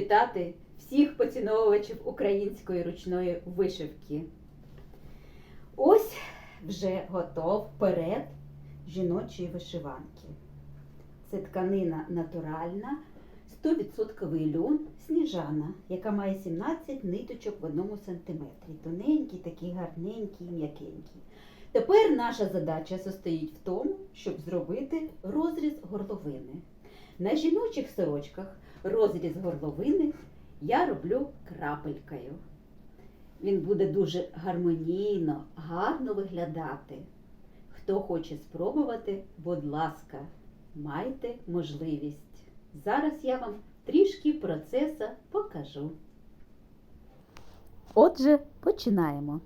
привітати всіх поціновувачів української ручної вишивки. Ось вже готов перед жіночої вишиванки. Це тканина натуральна, 100% льон сніжана, яка має 17 ниточок в одному сантиметрі. Тоненький, такий гарненький, м'якенький. Тепер наша задача состоїть в тому, щоб зробити розріз горловини. На жіночих сорочках розріз горловини я роблю крапелькою. Він буде дуже гармонійно, гарно виглядати. Хто хоче спробувати, будь ласка, майте можливість. Зараз я вам трішки процесу покажу. Отже, починаємо.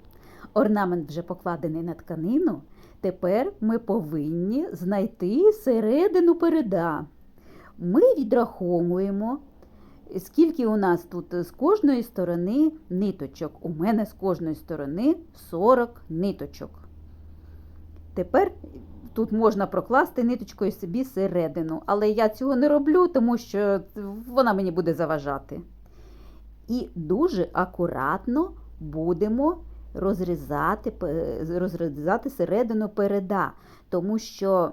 Орнамент вже покладений на тканину. Тепер ми повинні знайти середину переда. Ми відраховуємо, скільки у нас тут з кожної сторони ниточок. У мене з кожної сторони 40 ниточок. Тепер тут можна прокласти ниточкою собі середину, але я цього не роблю, тому що вона мені буде заважати. І дуже акуратно будемо розрізати, розрізати середину переда, тому що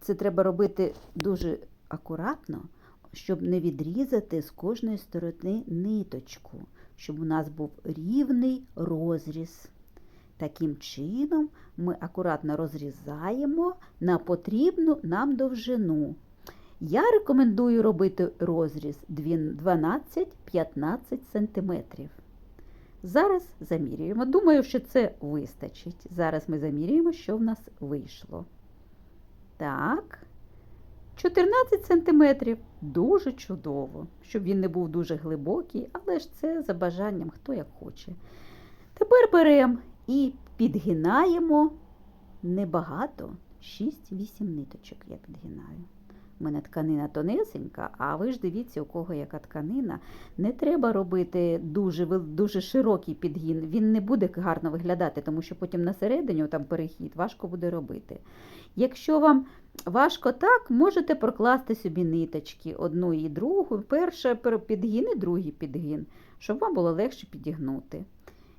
це треба робити дуже акуратно, щоб не відрізати з кожної сторони ниточку, щоб у нас був рівний розріз. Таким чином ми акуратно розрізаємо на потрібну нам довжину. Я рекомендую робити розріз 12-15 см. Зараз замірюємо. Думаю, що це вистачить. Зараз ми замірюємо, що в нас вийшло. Так. 14 см дуже чудово, щоб він не був дуже глибокий, але ж це за бажанням, хто як хоче. Тепер беремо і підгинаємо небагато, 6-8 ниточок я підгинаю. У мене тканина тонесенька, а ви ж дивіться, у кого яка тканина. Не треба робити дуже, дуже широкий підгін. Він не буде гарно виглядати, тому що потім на середині там перехід важко буде робити. Якщо вам важко так, можете прокласти собі ниточки одну і другу. Перша підгін і другий підгін, щоб вам було легше підігнути,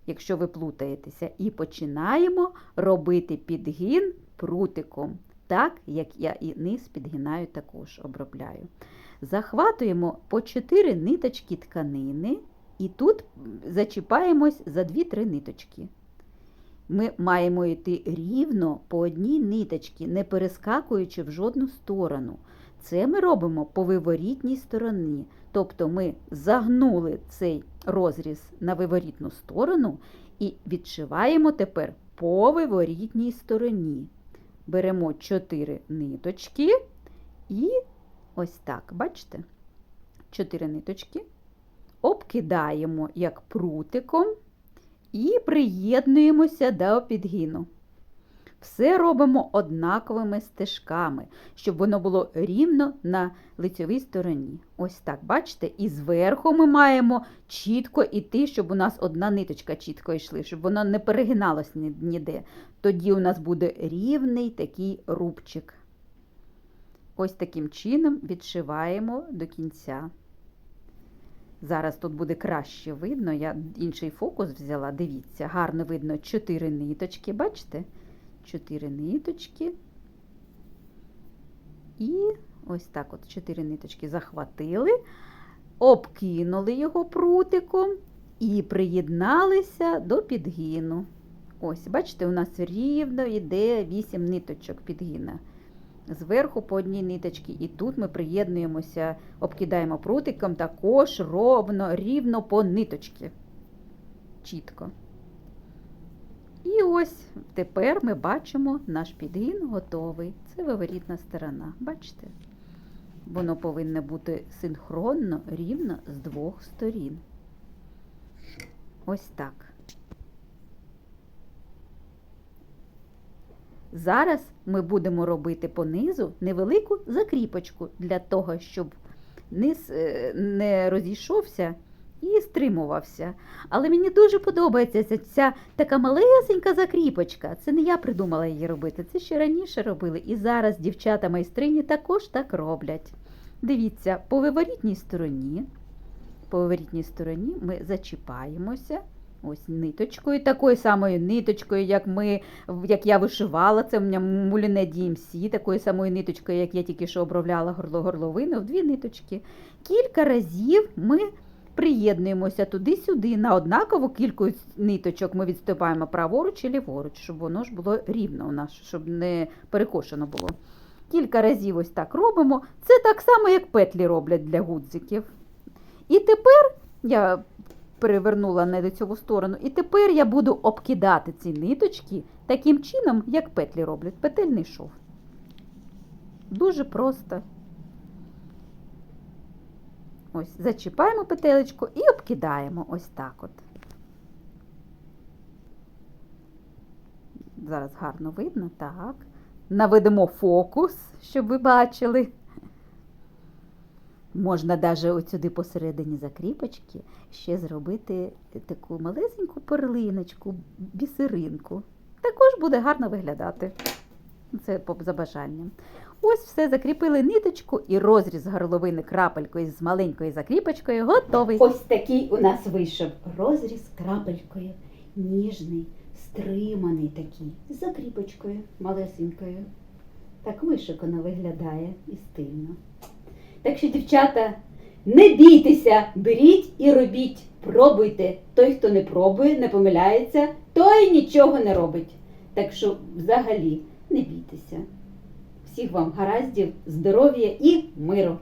якщо ви плутаєтеся. І починаємо робити підгін прутиком, так як я і низ підгинаю також обробляю. Захватуємо по 4 ниточки тканини і тут зачіпаємось за 2-3 ниточки. Ми маємо йти рівно по одній ниточці, не перескакуючи в жодну сторону. Це ми робимо по виворітній стороні. Тобто ми загнули цей розріз на виворітну сторону і відшиваємо тепер по виворітній стороні. Беремо 4 ниточки і ось так, бачите? 4 ниточки обкидаємо як прутиком і приєднуємося до підгину. Все робимо однаковими стежками, щоб воно було рівно на лицьовій стороні. Ось так, бачите? І зверху ми маємо чітко іти, щоб у нас одна ниточка чітко йшла, щоб воно не перегиналось ніде. Тоді у нас буде рівний такий рубчик. Ось таким чином відшиваємо до кінця. Зараз тут буде краще видно. Я інший фокус взяла. Дивіться, гарно видно 4 ниточки, бачите? 4 ниточки. І ось так от 4 ниточки захватили, обкинули його прутиком і приєдналися до підгину. Ось, бачите, у нас рівно йде 8 ниточок підгина. Зверху по одній ниточці, і тут ми приєднуємося, обкидаємо прутиком також ровно, рівно по ниточці. Чітко. І ось тепер ми бачимо наш підгін готовий. Це виворітна сторона. Бачите? Воно повинно бути синхронно, рівно з двох сторін. Ось так. Зараз ми будемо робити по низу невелику закріпочку для того, щоб низ е, не розійшовся і стримувався. Але мені дуже подобається ця, ця така малесенька закріпочка. Це не я придумала її робити, це ще раніше робили. І зараз дівчата майстрині також так роблять. Дивіться, по виворітній стороні по виворітній стороні ми зачіпаємося. Ось ниточкою, такою самою ниточкою, як ми, як я вишивала, це у мене муліне DMC, такою самою ниточкою, як я тільки що обробляла горло горловину, в дві ниточки. Кілька разів ми приєднуємося туди-сюди. На однакову кількість ниточок ми відступаємо праворуч і ліворуч, щоб воно ж було рівно у нас, щоб не перекошено було. Кілька разів ось так робимо. Це так само, як петлі роблять для гудзиків. І тепер я перевернула на лицьову сторону, і тепер я буду обкидати ці ниточки таким чином, як петлі роблять. Петельний шов. Дуже просто. Ось, зачіпаємо петелечку і обкидаємо ось так от. Зараз гарно видно, так. Наведемо фокус, щоб ви бачили. Можна навіть сюди посередині закріпочки ще зробити таку малесеньку перлиночку, бісеринку. Також буде гарно виглядати. Це за бажанням. Ось все, закріпили ниточку і розріз горловини крапелькою з маленькою закріпочкою готовий. Ось такий у нас вийшов розріз крапелькою. Ніжний, стриманий такий, з закріпочкою малесенькою. Так вишикано виглядає і стильно. Так що, дівчата, не бійтеся, беріть і робіть, пробуйте. Той, хто не пробує, не помиляється, той нічого не робить. Так що, взагалі, не бійтеся. Всіх вам гараздів, здоров'я і миру!